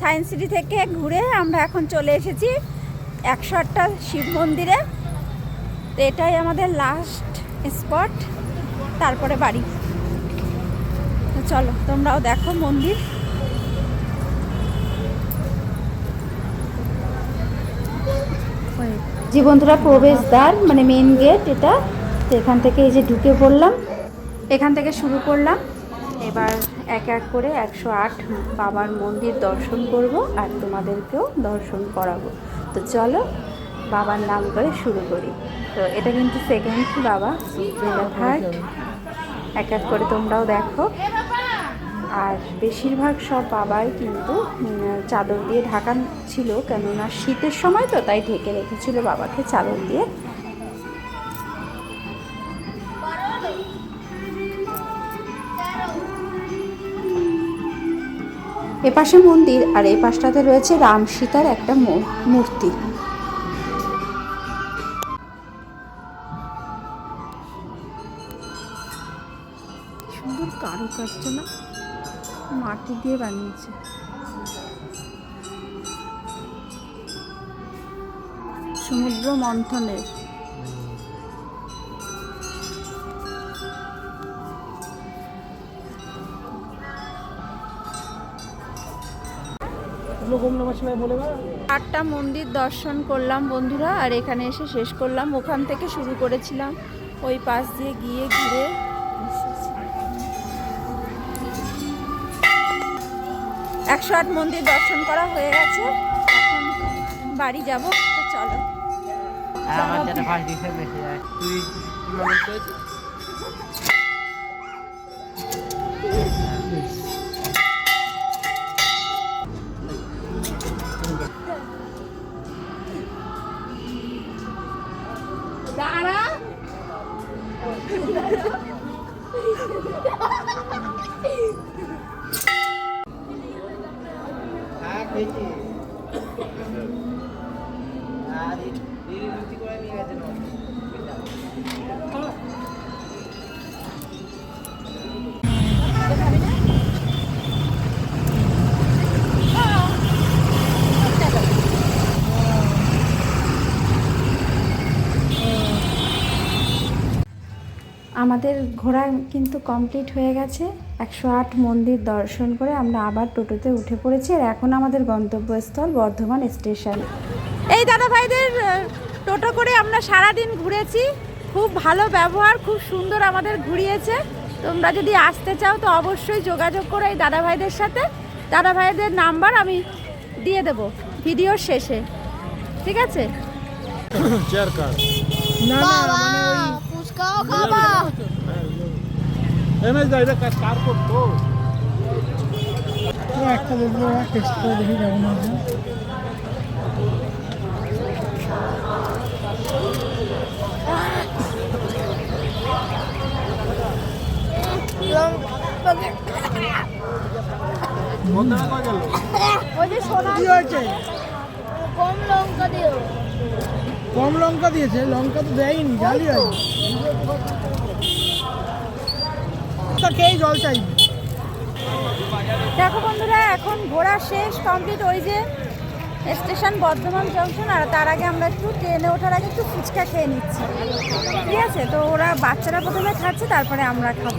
Science city থেকে ঘুরে আমরা এখন চলে এসেছি একশো আটটা শিব মন্দিরে। তো এটাই আমাদের লাস্ট স্পট তারপরে বাড়ি। তো চলো, তোমরাও দেখো মন্দির। জি বন্ধুরা, প্রবেশদ্বার মানে মেন গেট এটা। তো এখান থেকে এই যে ঢুকে পড়লাম। এখান থেকে শুরু করলাম। এবার এক এক করে একশো আট বাবার মন্দির দর্শন করব আর তোমাদেরকেও দর্শন করাবো। তো চলো, বাবার নাম করে শুরু করি। তো এটা কিন্তু সেকেন্ড বাবা এক এক করে তোমরাও দেখো। আর বেশিরভাগ সব বাবাই কিন্তু চাদর দিয়ে ঢাকা ছিল, কেননা শীতের সময় তো তাই ঢেকে রেখেছিল বাবাকে চাদর দিয়ে। এপাশে মন্দির আর এই পাশটাতে রয়েছে রাম সীতার একটা মূর্তি। সুন্দর কারুকার্য না? মাটি দিয়ে বানিয়েছে। সমুদ্র মন্থনের আটটা মন্দির দর্শন করলাম বন্ধুরা আর এখানে এসে শেষ করলাম। ওখান থেকে শুরু করেছিলাম। ওই পাশ দিয়ে গিয়ে ঘুরে একশো আট মন্দির দর্শন করা হয়ে গেছে। এখন বাড়ি যাব চলো। তুই করেছিস হ্যাঁ আমাদের ঘোরা কিন্তু কমপ্লিট হয়ে গেছে। একশো আট মন্দির দর্শন করে আমরা আবার টোটোতে উঠে পড়েছি আর এখন আমাদের গন্তব্যস্থল বর্ধমান স্টেশন। এই দাদা ভাইদের টোটো করে আমরা সারাদিন ঘুরেছি। খুব ভালো ব্যবহার খুব সুন্দর আমাদের ঘুরিয়েছে। তোমরা যদি আসতে চাও তো অবশ্যই যোগাযোগ করো এই দাদা ভাইদের সাথে। দাদা ভাইদের নাম্বার আমি দিয়ে দেবো ভিডিওর শেষে। ঠিক আছে? Chair car. খাবা। কার করতো একটা দেখব টেস্ট করে দেখি কেমন আছে বন্ধনা কয় গেল? ওই যে সোনা কি হয়েছে? কম লঙ্কা কম লঙ্কা দিয়েছে লঙ্কা তো দেয়নি জালি হয় দেখো বন্ধুরা, এখন ঘোরা শেষ কমপ্লিট ওই যে স্টেশন বর্ধমান জংশন আর তার আগে আমরা একটু ট্রেনে ওঠার আগে একটু ফুচকা খেয়ে নিচ্ছি। ঠিক আছে? তো ওরা বাচ্চারা প্রথমে খাচ্ছে, তারপরে আমরা খাব।